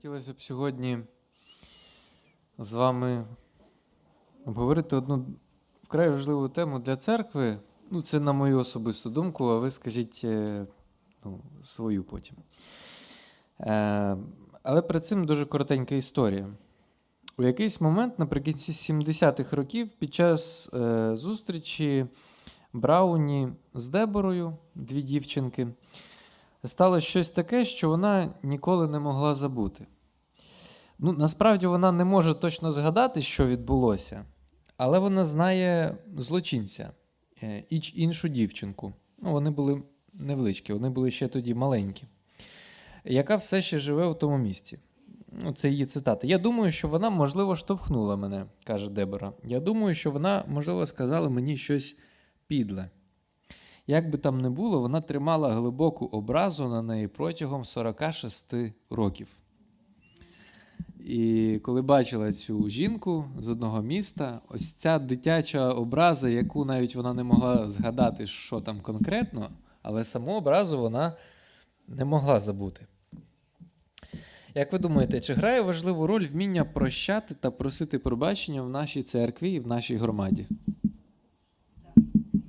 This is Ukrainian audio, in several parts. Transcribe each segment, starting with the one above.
Хотілося б сьогодні з вами обговорити одну вкрай важливу тему для церкви. Ну, це на мою особисту думку, а ви скажіть е, ну, свою потім. Е, але перед цим дуже коротенька історія. У якийсь момент наприкінці 70-х років під час е, зустрічі Брауні з Деборою, дві дівчинки, сталося щось таке, що вона ніколи не могла забути. Ну, насправді вона не може точно згадати, що відбулося, але вона знає злочинця, е, і іншу дівчинку. Ну, вони були невеличкі, вони були ще тоді маленькі, яка все ще живе у тому місці. Ну, це її цитата. Я думаю, що вона, можливо, штовхнула мене, каже Дебора. Я думаю, що вона, можливо, сказала мені щось підле. Як би там не було, вона тримала глибоку образу на неї протягом 46 років. І коли бачила цю жінку з одного міста, ось ця дитяча образа, яку навіть вона не могла згадати, що там конкретно, але саму образу вона не могла забути. Як ви думаєте, чи грає важливу роль вміння прощати та просити пробачення в нашій церкві і в нашій громаді?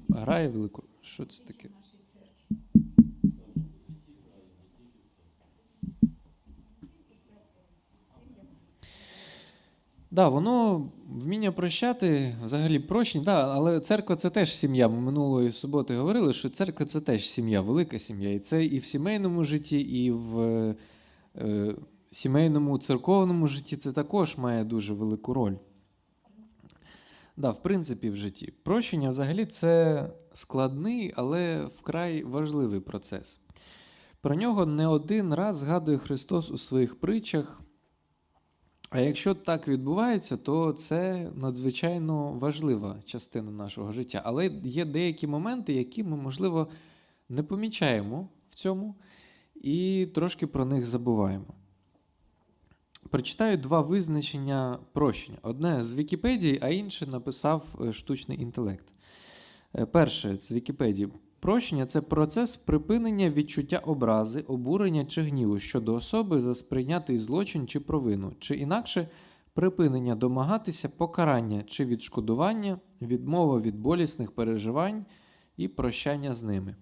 Грає велику. Що це таке? Да, воно вміння прощати, взагалі прощення, да, але церква це теж сім'я. Ми минулої суботи говорили, що церква це теж сім'я, велика сім'я. І це і в сімейному житті, і в е, сімейному церковному житті це також має дуже велику роль. Да, в принципі, в житті. Прощення взагалі це складний, але вкрай важливий процес. Про нього не один раз згадує Христос у своїх притчах. А якщо так відбувається, то це надзвичайно важлива частина нашого життя. Але є деякі моменти, які ми, можливо, не помічаємо в цьому і трошки про них забуваємо. Прочитаю два визначення прощення. Одне з Вікіпедії, а інше написав е, штучний інтелект. Е, Перше з Вікіпедії. Прощення це процес припинення відчуття образи, обурення чи гніву щодо особи за сприйнятий злочин чи провину, чи інакше припинення домагатися покарання чи відшкодування, відмова від болісних переживань і прощання з ними.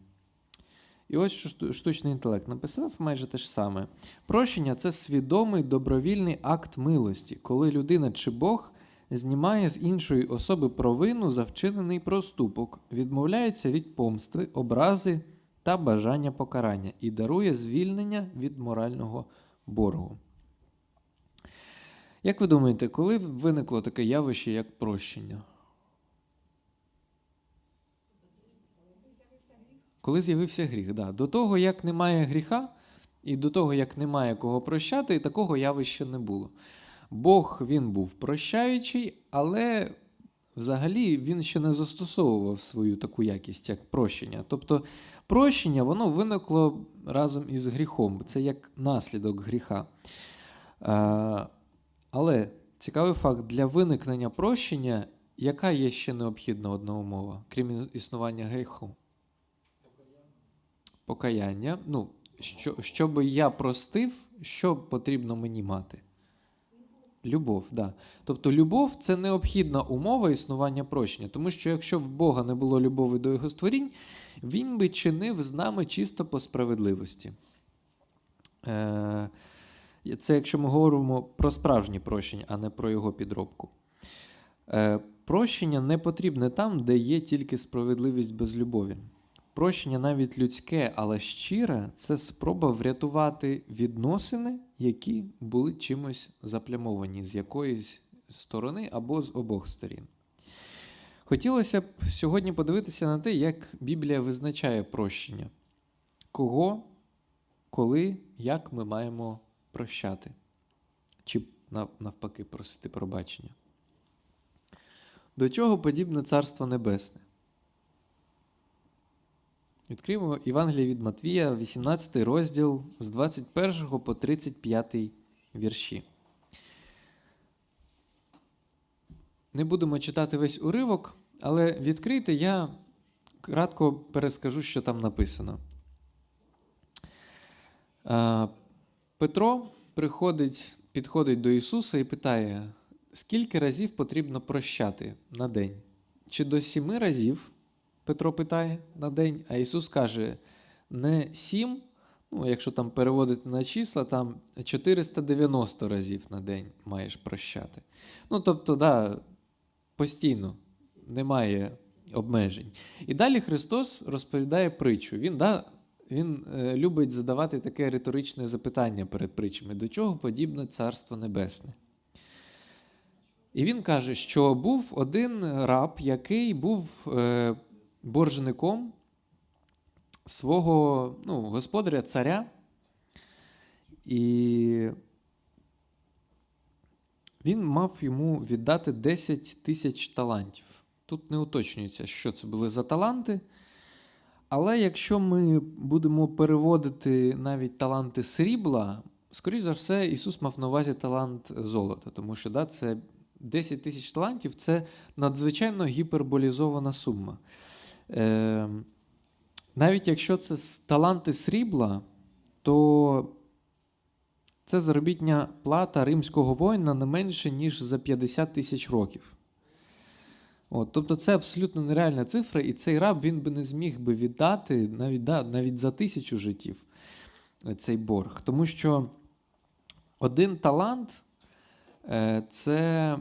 І ось що штучний інтелект написав майже те ж саме. Прощення це свідомий добровільний акт милості, коли людина чи Бог знімає з іншої особи провину за вчинений проступок, відмовляється від помсти, образи та бажання покарання і дарує звільнення від морального боргу. Як ви думаєте, коли виникло таке явище, як прощення? Коли з'явився гріх, да. До того, як немає гріха, і до того, як немає кого прощати, такого явища не було. Бог він був прощаючий, але взагалі він ще не застосовував свою таку якість, як прощення. Тобто прощення воно виникло разом із гріхом. Це як наслідок гріха. Але цікавий факт: для виникнення прощення, яка є ще необхідна одна умова, крім існування гріху? Покаяння. Ну, що, щоб я простив, що потрібно мені мати? Любов, да. Тобто любов це необхідна умова існування прощення. Тому що якщо в Бога не було любові до його створінь, він би чинив з нами чисто по справедливості. Е, це якщо ми говоримо про справжнє прощення, а не про його підробку. Е, прощення не потрібне там, де є тільки справедливість без любові. Прощення навіть людське, але щире це спроба врятувати відносини, які були чимось заплямовані з якоїсь сторони або з обох сторін. Хотілося б сьогодні подивитися на те, як Біблія визначає прощення. Кого, коли, як ми маємо прощати, чи навпаки просити пробачення. До чого подібне Царство Небесне? Відкриємо Євангеліє від Матвія, 18 розділ з 21 по 35 вірші. Не будемо читати весь уривок, але відкрийте, я кратко перескажу, що там написано. Петро приходить, підходить до Ісуса і питає, скільки разів потрібно прощати на день? Чи до сіми разів? Петро питає на день, а Ісус каже: не сім, ну, якщо там переводити на числа, там 490 разів на день маєш прощати. Ну, тобто, да, постійно немає обмежень. І далі Христос розповідає притчу. Він, да, він е, любить задавати таке риторичне запитання перед притчами: до чого подібне Царство Небесне? І він каже, що був один раб, який був е, боржником свого ну, господаря царя. І він мав йому віддати 10 тисяч талантів. Тут не уточнюється, що це були за таланти. Але якщо ми будемо переводити навіть таланти срібла, скоріш за все, Ісус мав на увазі талант золота, тому що да, це 10 тисяч талантів це надзвичайно гіперболізована сума. Е, навіть якщо це таланти срібла, то це заробітня плата римського воїна не менше, ніж за 50 тисяч років. От, тобто це абсолютно нереальна цифра, і цей раб він би не зміг би віддати навіть, да, навіть за тисячу життів е, цей борг. Тому що один талант е, це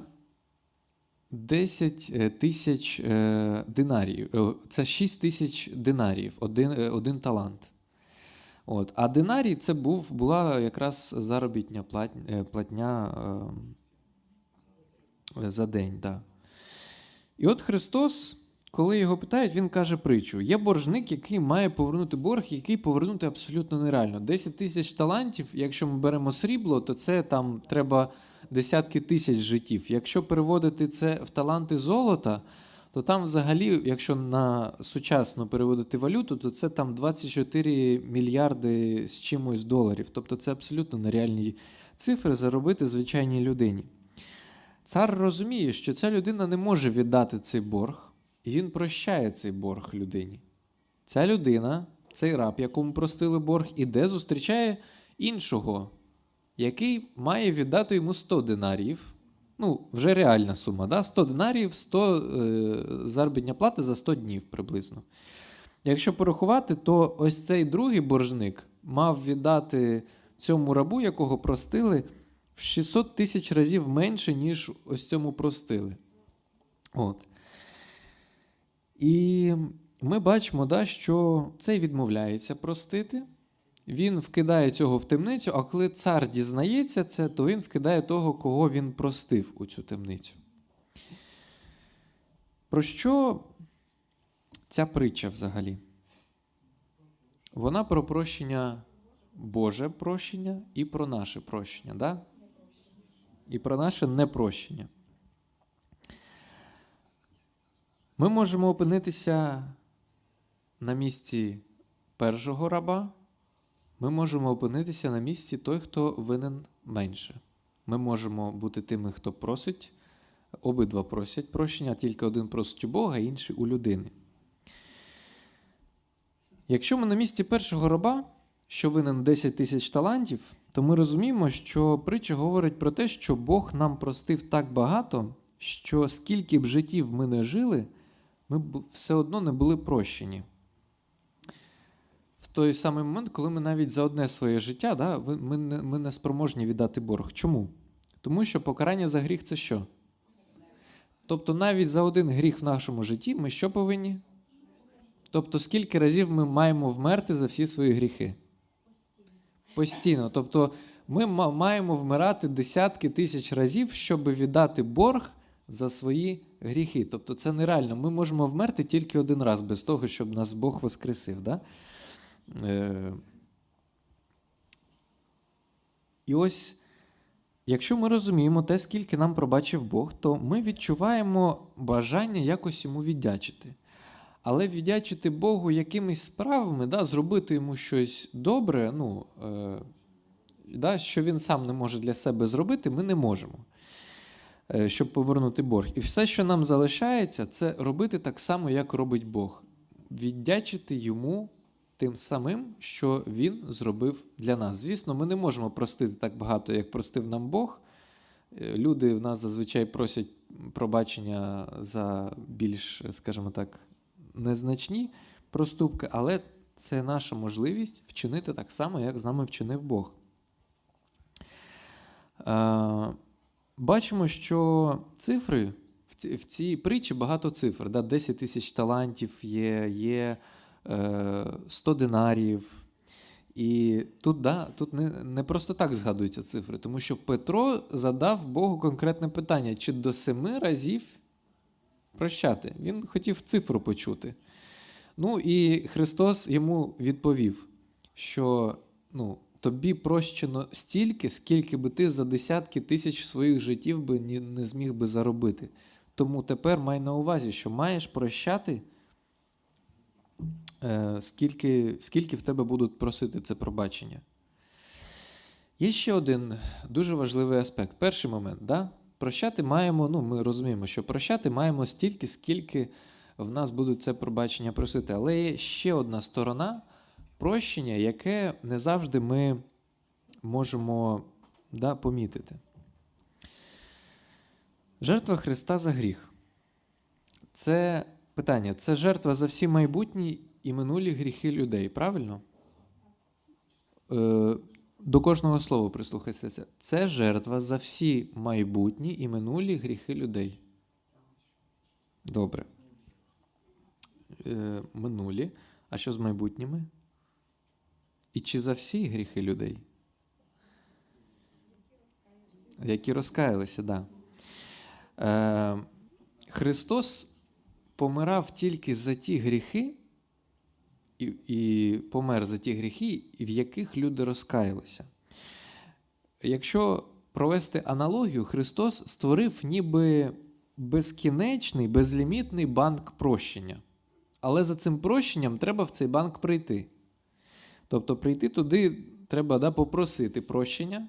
10 е, тисяч е. Е, Це 6 тисяч динарів, один, е, один талант. От. А динарій це був, була якраз заробітня платня, платня е, за день. Да. І от Христос, коли його питають, він каже притчу: є боржник, який має повернути борг, який повернути абсолютно нереально. 10 тисяч талантів, якщо ми беремо срібло, то це там треба десятки тисяч життів. Якщо переводити це в таланти золота, то там взагалі, якщо на сучасно переводити валюту, то це там 24 мільярди з чимось доларів. Тобто це абсолютно нереальні цифри заробити звичайній людині. Цар розуміє, що ця людина не може віддати цей борг, і він прощає цей борг людині. Ця людина, цей раб, якому простили борг, іде, зустрічає іншого, який має віддати йому 100 динарів. Ну, вже реальна сума, да? 100 динарів, 100 е, заробітня плати за 100 днів приблизно. Якщо порахувати, то ось цей другий боржник мав віддати цьому рабу, якого простили, в 600 тисяч разів менше, ніж ось цьому простили. От. І ми бачимо, да, що цей відмовляється простити. Він вкидає цього в темницю, а коли цар дізнається це, то він вкидає того, кого він простив у цю темницю. Про що ця притча взагалі? Вона про прощення Боже прощення і про наше прощення. Да? І про наше непрощення. Ми можемо опинитися на місці першого раба, ми можемо опинитися на місці той, хто винен менше. Ми можемо бути тими, хто просить, обидва просять прощення, тільки один просить у Бога, інший у людини. Якщо ми на місці першого раба, що винен 10 тисяч талантів, то ми розуміємо, що притча говорить про те, що Бог нам простив так багато, що скільки б життів ми не жили, ми б все одно не були прощені. Той самий момент, коли ми навіть за одне своє життя, да, ми, не, ми не спроможні віддати борг. Чому? Тому що покарання за гріх це що? Тобто навіть за один гріх в нашому житті ми що повинні? Тобто, скільки разів ми маємо вмерти за всі свої гріхи? Постійно. Тобто, ми маємо вмирати десятки тисяч разів, щоб віддати борг за свої гріхи. Тобто, це нереально. Ми можемо вмерти тільки один раз, без того, щоб нас Бог воскресив. Да? Е, І ось, якщо ми розуміємо те, скільки нам пробачив Бог, то ми відчуваємо бажання якось йому віддячити. Але віддячити Богу якимись справами, да, зробити йому щось добре, ну, е, да, що він сам не може для себе зробити, ми не можемо, е, щоб повернути борг. І все, що нам залишається, це робити так само, як робить Бог. Віддячити йому тим самим, що Він зробив для нас. Звісно, ми не можемо простити так багато, як простив нам Бог. Е, Люди в нас зазвичай просять пробачення за більш, скажімо так, незначні проступки, але це наша можливість вчинити так само, як з нами вчинив Бог. Е, Бачимо, що цифри в цій притчі багато цифр. Да? 10 тисяч талантів є, є 100 динарів. І тут, да, тут не, не просто так згадуються цифри, тому що Петро задав Богу конкретне питання: чи до семи разів прощати? Він хотів цифру почути. Ну і Христос йому відповів, що ну, тобі прощено стільки, скільки би ти за десятки тисяч своїх життів би не зміг би заробити. Тому тепер май на увазі, що маєш прощати, е, скільки, скільки в тебе будуть просити це пробачення. Є ще один дуже важливий аспект. Перший момент, да? прощати маємо, ну ми розуміємо, що прощати маємо стільки, скільки в нас будуть це пробачення просити. Але є ще одна сторона прощення, яке не завжди ми можемо да, помітити. Жертва Христа за гріх. Це питання. Це жертва за всі майбутні і минулі гріхи людей, правильно? Е, до кожного слова прислухайтеся. Це жертва за всі майбутні і минулі гріхи людей. Добре. Е, минулі. А що з майбутніми? І чи за всі гріхи людей? Які розкаялися, так. Да. Е, Христос помирав тільки за ті гріхи, і, і помер за ті гріхи, в яких люди розкаялися. Якщо провести аналогію, Христос створив ніби безкінечний, безлімітний банк прощення. Але за цим прощенням треба в цей банк прийти. Тобто прийти туди треба да, попросити прощення,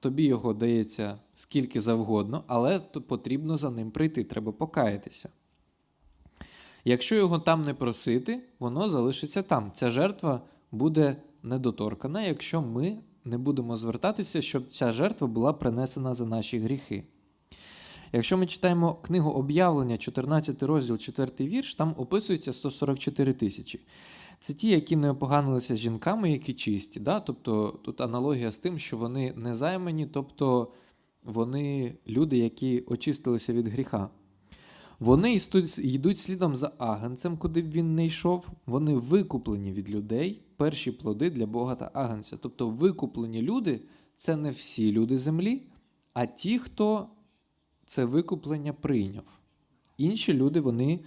тобі його дається скільки завгодно, але потрібно за ним прийти, треба покаятися. Якщо його там не просити, воно залишиться там. Ця жертва буде недоторкана, якщо ми не будемо звертатися, щоб ця жертва була принесена за наші гріхи. Якщо ми читаємо книгу об'явлення, 14 розділ, 4 вірш, там описується 144 тисячі. Це ті, які не опоганилися з жінками, які чисті. Да? Тобто тут аналогія з тим, що вони не займані, тобто вони люди, які очистилися від гріха. Вони йдуть слідом за агенцем, куди б він не йшов. Вони викуплені від людей, перші плоди для Бога та агенця. Тобто викуплені люди це не всі люди землі, а ті, хто це викуплення прийняв. Інші люди вони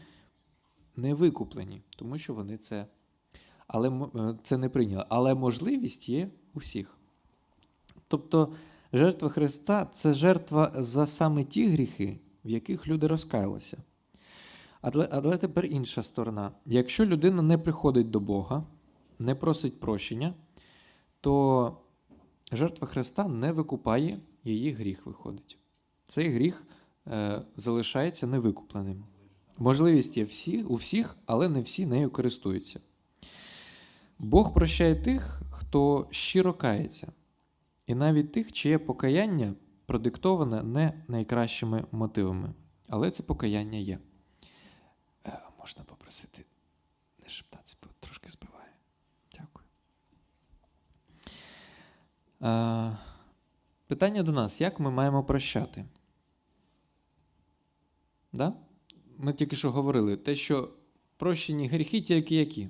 не викуплені, тому що вони це, але, е, це не прийняли. Але можливість є у всіх. Тобто жертва Христа це жертва за саме ті гріхи, в яких люди розкаялися. Але, але тепер інша сторона. Якщо людина не приходить до Бога, не просить прощення, то жертва Христа не викупає її гріх, виходить. Цей гріх е, залишається невикупленим. Можливість є всі, у всіх, але не всі нею користуються. Бог прощає тих, хто щиро кається, і навіть тих, чиє покаяння продиктоване не найкращими мотивами. Але це покаяння є. Е, можна попросити не шептатися, бо трошки збиває. Дякую. Е, питання до нас: як ми маємо прощати? Да? Ми тільки що говорили, те, що прощені гріхи тільки які?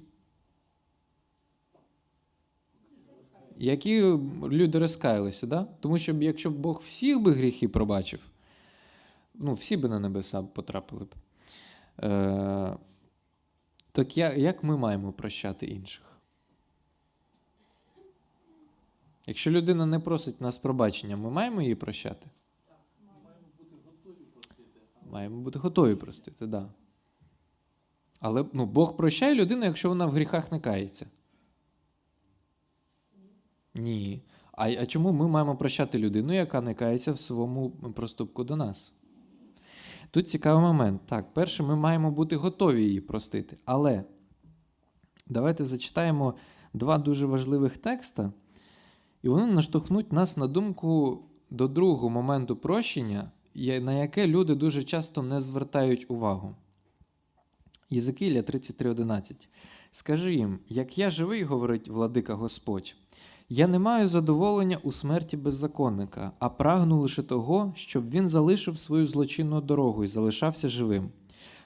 Які люди розкаялися, да? Тому що якщо б Бог всіх би гріхи пробачив, ну, всі би на небеса потрапили б. Е, так я, як ми маємо прощати інших? Якщо людина не просить нас пробачення, ми маємо її прощати? Маємо бути готові простити, так. Да. Але ну, Бог прощає людину, якщо вона в гріхах не кається. Ні. А, а чому ми маємо прощати людину, яка не кається в своєму проступку до нас? Тут цікавий момент. Так, перше, ми маємо бути готові її простити. Але Давайте зачитаємо два дуже важливих текста, і вони наштовхнуть нас на думку до другого моменту прощення, на яке люди дуже часто не звертають увагу. Єзекіля 33.11. Скажи їм, як я живий, говорить владика Господь, я не маю задоволення у смерті беззаконника, а прагну лише того, щоб він залишив свою злочинну дорогу і залишався живим.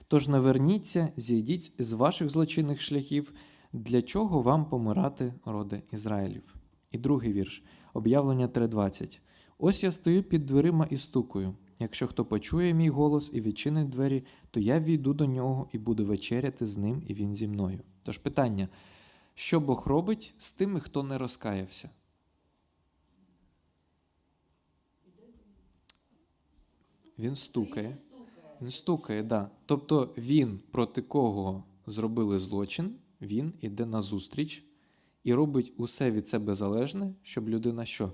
Тож наверніться, зійдіть з ваших злочинних шляхів, для чого вам помирати, роди Ізраїлів. І другий вірш, об'явлення 3.20. Ось я стою під дверима і стукаю. Якщо хто почує мій голос і відчинить двері, то я війду до нього і буду вечеряти з ним, і він зі мною. Тож питання: що Бог робить з тими, хто не розкаявся? Він стукає. Він стукає, да. Тобто він, проти кого зробили злочин, він іде на зустріч і робить усе від себе залежне, щоб людина що?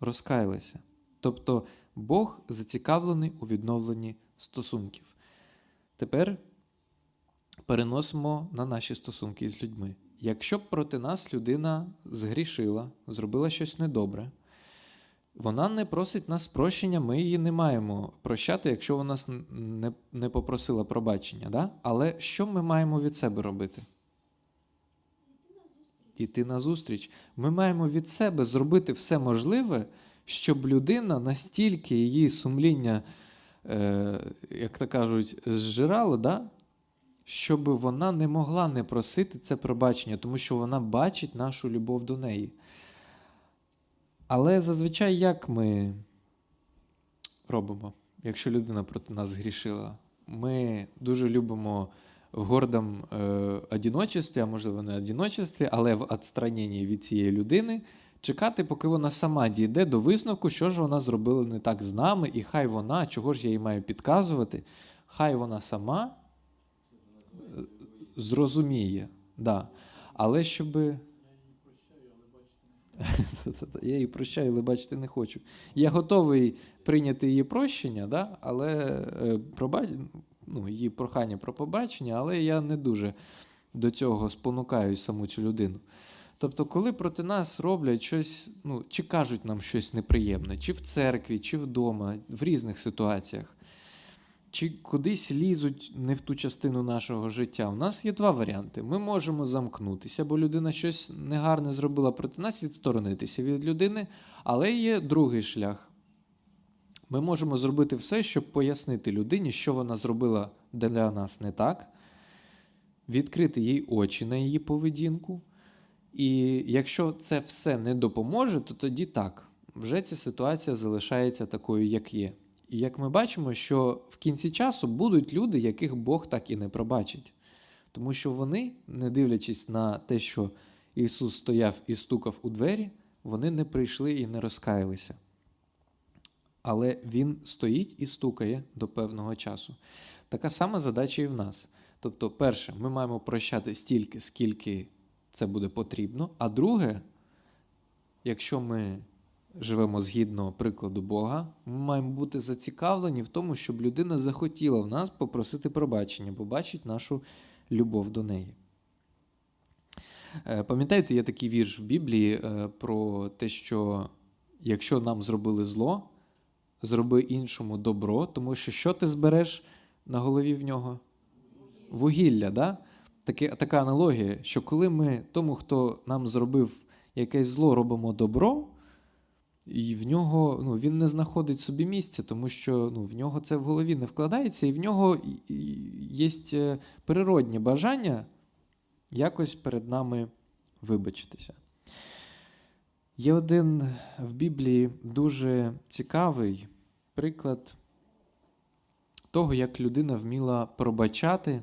Розкаялася. Тобто Бог зацікавлений у відновленні стосунків. Тепер переносимо на наші стосунки з людьми. Якщо б проти нас людина згрішила, зробила щось недобре, вона не просить нас прощення, ми її не маємо прощати, якщо вона нас не, не попросила пробачення. Да? Але що ми маємо від себе робити? Іти на зустріч. Ми маємо від себе зробити все можливе, щоб людина настільки її сумління, е, як то кажуть, зжирало, да? Щоб вона не могла не просити це пробачення, тому що вона бачить нашу любов до неї. Але зазвичай як ми робимо, якщо людина проти нас згрішила? Ми дуже любимо в гордому е, одіночестві, а можливо не одіночестві, але в відстраненні від цієї людини чекати, поки вона сама дійде до висновку, що ж вона зробила не так з нами, і хай вона, чого ж я їй маю підказувати, хай вона сама зрозуміє. Да. Але щоби. Я її прощаю, але бачити не хочу. Я готовий прийняти її прощення, да? але е, проба... ну, її прохання про побачення, але я не дуже до цього спонукаю саму цю людину. Тобто, коли проти нас роблять щось, ну, чи кажуть нам щось неприємне, чи в церкві, чи вдома, в різних ситуаціях, чи кудись лізуть не в ту частину нашого життя, у нас є два варіанти. Ми можемо замкнутися, бо людина щось негарне зробила проти нас, відсторонитися від людини, але є другий шлях. Ми можемо зробити все, щоб пояснити людині, що вона зробила для нас не так, відкрити їй очі на її поведінку. І якщо це все не допоможе, то тоді так, вже ця ситуація залишається такою, як є. І як ми бачимо, що в кінці часу будуть люди, яких Бог так і не пробачить. Тому що вони, не дивлячись на те, що Ісус стояв і стукав у двері, вони не прийшли і не розкаялися. Але Він стоїть і стукає до певного часу. Така сама задача і в нас. Тобто, перше, ми маємо прощати стільки, скільки це буде потрібно. А друге, якщо ми живемо згідно прикладу Бога, ми маємо бути зацікавлені в тому, щоб людина захотіла в нас попросити пробачення, бо бачить нашу любов до неї. Е, Пам'ятаєте, є такий вірш в Біблії е, про те, що якщо нам зробили зло, зроби іншому добро, тому що що ти збереш на голові в нього? Вугілля, да? Таке, така аналогія, що коли ми тому, хто нам зробив якесь зло, робимо добро, і в нього ну, він не знаходить собі місця, тому що ну, в нього це в голові не вкладається, і в нього є природнє бажання якось перед нами вибачитися. Є один в Біблії дуже цікавий приклад того, як людина вміла пробачати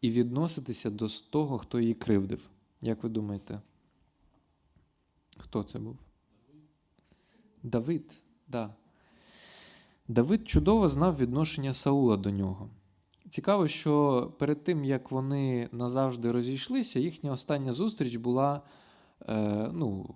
і відноситися до того, хто її кривдив. Як ви думаєте, хто це був? Давид, да. Давид чудово знав відношення Саула до нього. Цікаво, що перед тим, як вони назавжди розійшлися, їхня остання зустріч була е, ну,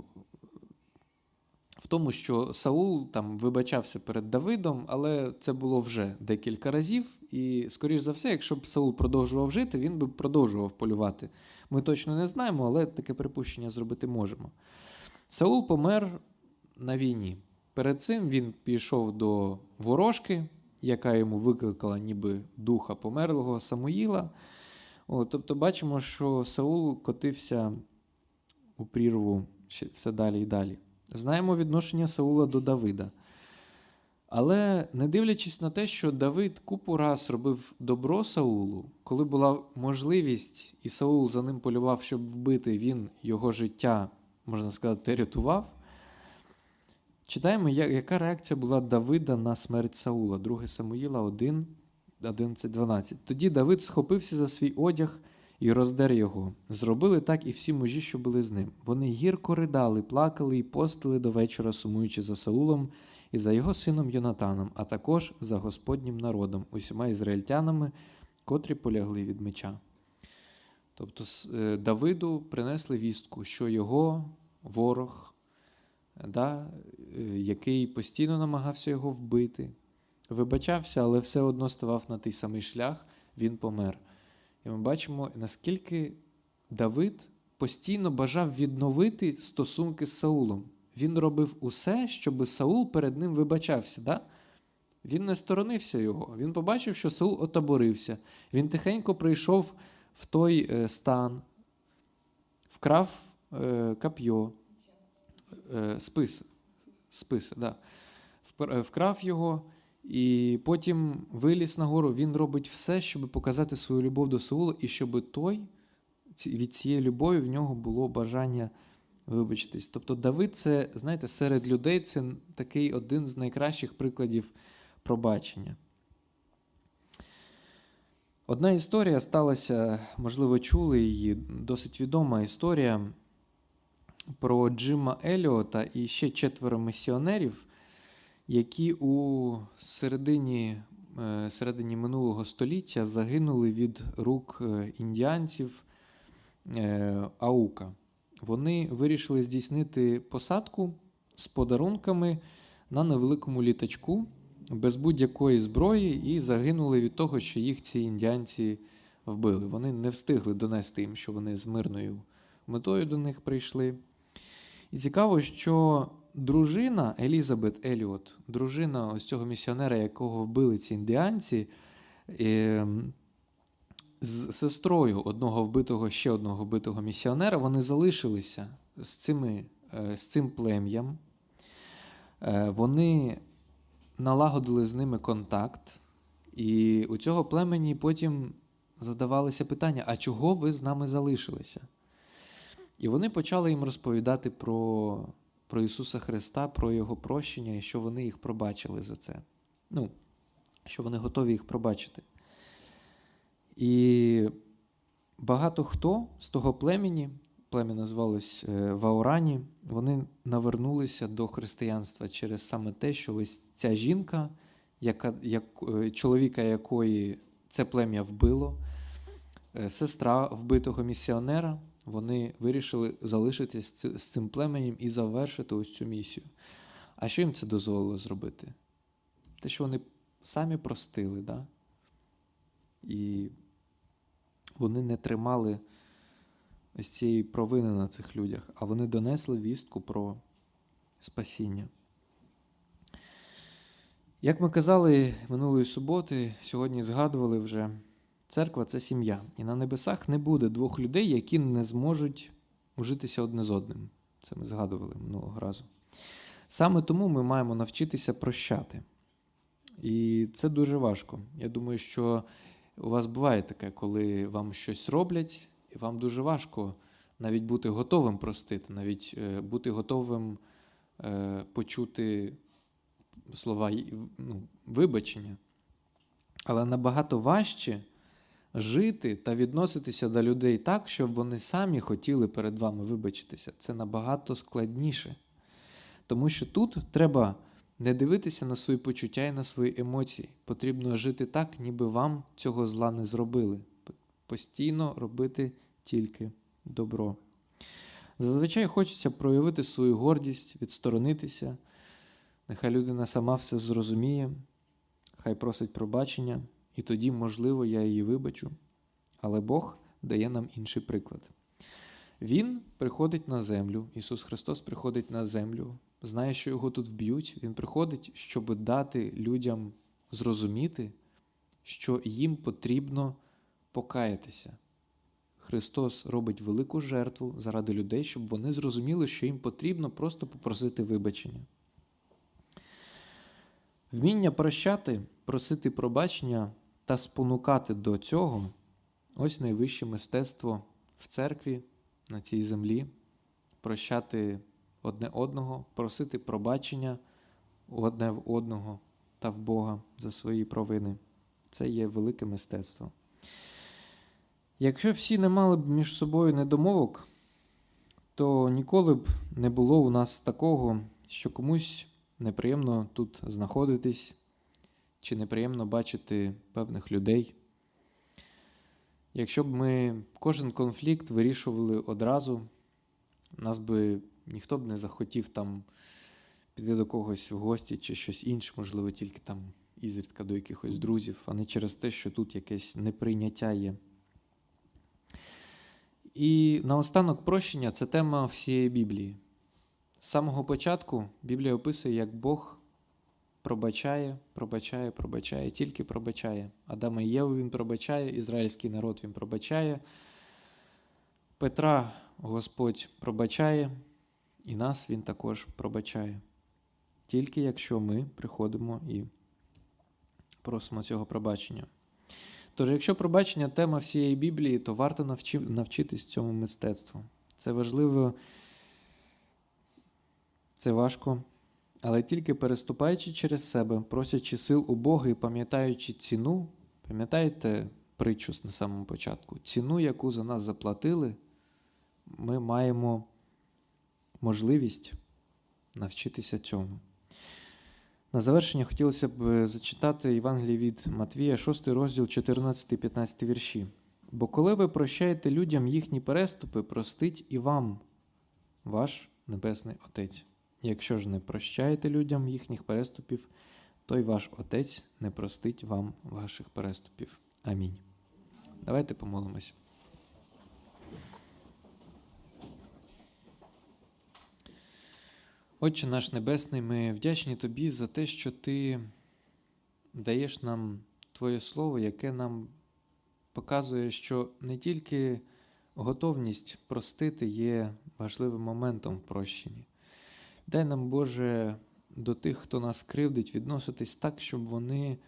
в тому, що Саул там вибачався перед Давидом, але це було вже декілька разів, І, скоріш за все, якщо б Саул продовжував жити, він би продовжував полювати. Ми точно не знаємо, але таке припущення зробити можемо. Саул помер на війні. Перед цим він пішов до ворожки, яка йому викликала ніби духа померлого Самуїла. О, тобто бачимо, що Саул котився у прірву все далі і далі. Знаємо відношення Саула до Давида. Але не дивлячись на те, що Давид купу раз робив добро Саулу, коли була можливість, і Саул за ним полював, щоб вбити, він його життя, можна сказати, рятував. Читаємо, яка реакція була Давида на смерть Саула, 2 Самуїла 1, 11, 12. Тоді Давид схопився за свій одяг і роздер його. Зробили так і всі мужі, що були з ним. Вони гірко ридали, плакали і постили до вечора, сумуючи за Саулом і за його сином Йонатаном, а також за Господнім народом, усіма ізраїльтянами, котрі полягли від меча. Тобто е, Давиду принесли вістку, що його ворог, да, е, який постійно намагався його вбити, вибачався, але все одно ставав на той самий шлях, він помер. І ми бачимо, наскільки Давид постійно бажав відновити стосунки з Саулом. Він робив усе, щоб Саул перед ним вибачався. Да? Він не сторонився його. Він побачив, що Саул отаборився. Він тихенько прийшов в той е, стан, вкрав е, кап'йо, спис. спис да. Е, Вкрав його і потім виліз нагору. Він робить все, щоб показати свою любов до Саула, і щоб той від цієї любові в нього було бажання вибачитись. Тобто Давид, це, знаєте, серед людей це такий один з найкращих прикладів пробачення. Одна історія сталася, можливо, чули її, досить відома історія про Джима Еліота і ще четверо місіонерів, які у середині, е, середині минулого століття загинули від рук е, індіанців е, Аука. Вони вирішили здійснити посадку з подарунками на невеликому літачку без будь-якої зброї і загинули від того, що їх ці індіанці вбили. Вони не встигли донести їм, що вони з мирною метою до них прийшли. І цікаво, що дружина Елізабет Еліот, дружина ось цього місіонера, якого вбили ці індіанці, ем, з сестрою одного вбитого, ще одного вбитого місіонера, вони залишилися з, цими, е, з цим плем'ям. Е, Вони налагодили з ними контакт, і у цього племені потім задавалися питання: а чого ви з нами залишилися? І вони почали їм розповідати про, про Ісуса Христа, про Його прощення, і що вони їх пробачили за це. Ну, що вони готові їх пробачити. І багато хто з того племені, плем'я називалось е, Ваурані, вони навернулися до християнства через саме те, що ось ця жінка, яка, як, е, чоловіка якої це плем'я вбило, е, сестра вбитого місіонера, вони вирішили залишитись з з цим племенем і завершити ось цю місію. А що їм це дозволило зробити? Те, що вони самі простили, да? і вони не тримали ось цієї провини на цих людях, а вони донесли вістку про спасіння. Як ми казали минулої суботи, сьогодні згадували вже, церква це сім'я. І на небесах не буде двох людей, які не зможуть ужитися одне з одним. Це ми згадували минулого разу. Саме тому ми маємо навчитися прощати. І це дуже важко. Я думаю, що у вас буває таке, коли вам щось роблять, і вам дуже важко навіть бути готовим простити, навіть е, бути готовим е, почути слова ну, вибачення. Але набагато важче жити та відноситися до людей так, щоб вони самі хотіли перед вами вибачитися. Це набагато складніше. Тому що тут треба не дивитися на свої почуття і на свої емоції. Потрібно жити так, ніби вам цього зла не зробили. Постійно робити тільки добро. Зазвичай хочеться проявити свою гордість, відсторонитися. Нехай людина сама все зрозуміє, хай просить пробачення. І тоді, можливо, я її вибачу. Але Бог дає нам інший приклад. Він приходить на землю, Ісус Христос приходить на землю, знає, що його тут вб'ють. Він приходить, щоб дати людям зрозуміти, що їм потрібно покаятися. Христос робить велику жертву заради людей, щоб вони зрозуміли, що їм потрібно просто попросити вибачення. Вміння прощати, просити пробачення та спонукати до цього ось найвище мистецтво в церкві на цій землі. Прощати одне одного, просити пробачення одне в одного та в Бога за свої провини. Це є велике мистецтво. Якщо всі не мали б між собою недомовок, то ніколи б не було у нас такого, що комусь неприємно тут знаходитись, чи неприємно бачити певних людей. Якщо б ми кожен конфлікт вирішували одразу, нас би ніхто б не захотів там піти до когось в гості чи щось інше, можливо, тільки там ізрідка до якихось друзів, а не через те, що тут якесь неприйняття є. І наостанок прощення це тема всієї Біблії. З самого початку Біблія описує, як Бог пробачає, пробачає, пробачає, тільки пробачає. Адама і Єву він пробачає, ізраїльський народ він пробачає. Петра Господь пробачає, і нас Він також пробачає. Тільки якщо ми приходимо і просимо цього пробачення. Тож, якщо пробачення тема всієї Біблії, то варто навчи, навчитись цьому мистецтву. Це важливо, це важко, але тільки переступаючи через себе, просячи сил у Бога і пам'ятаючи ціну, пам'ятаєте притчу на самому початку, ціну, яку за нас заплатили, ми маємо можливість навчитися цьому. На завершення хотілося б зачитати Євангеліє від Матвія, 6 розділ, 14-15 вірші. Бо коли ви прощаєте людям їхні переступи, простить і вам ваш Небесний Отець. Якщо ж не прощаєте людям їхніх переступів, то й ваш Отець не простить вам ваших переступів. Амінь. Давайте помолимось. Отче наш Небесний, ми вдячні Тобі за те, що Ти даєш нам Твоє Слово, яке нам показує, що не тільки готовність простити є важливим моментом в прощенні. Дай нам, Боже, до тих, хто нас кривдить, відноситись так, щоб вони,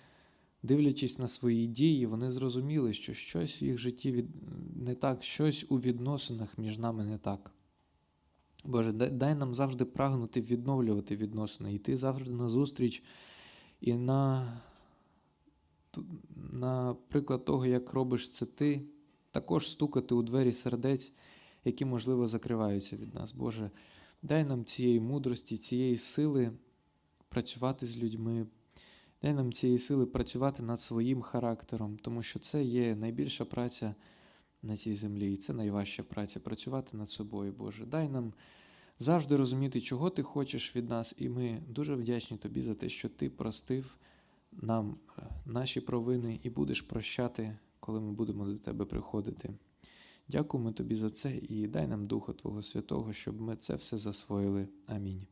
дивлячись на свої дії, вони зрозуміли, що щось в їх житті від... не так, щось у відносинах між нами не так. Боже, дай нам завжди прагнути відновлювати відносини, йти завжди на зустріч і на, на приклад того, як робиш це ти, також стукати у двері сердець, які, можливо, закриваються від нас. Боже, дай нам цієї мудрості, цієї сили працювати з людьми, дай нам цієї сили працювати над своїм характером, тому що це є найбільша праця на цій землі, і це найважча праця працювати над собою, Боже. Дай нам завжди розуміти, чого ти хочеш від нас, і ми дуже вдячні тобі за те, що ти простив нам е, наші провини і будеш прощати, коли ми будемо до тебе приходити. Дякуємо тобі за це і дай нам Духа Твого Святого, щоб ми це все засвоїли. Амінь.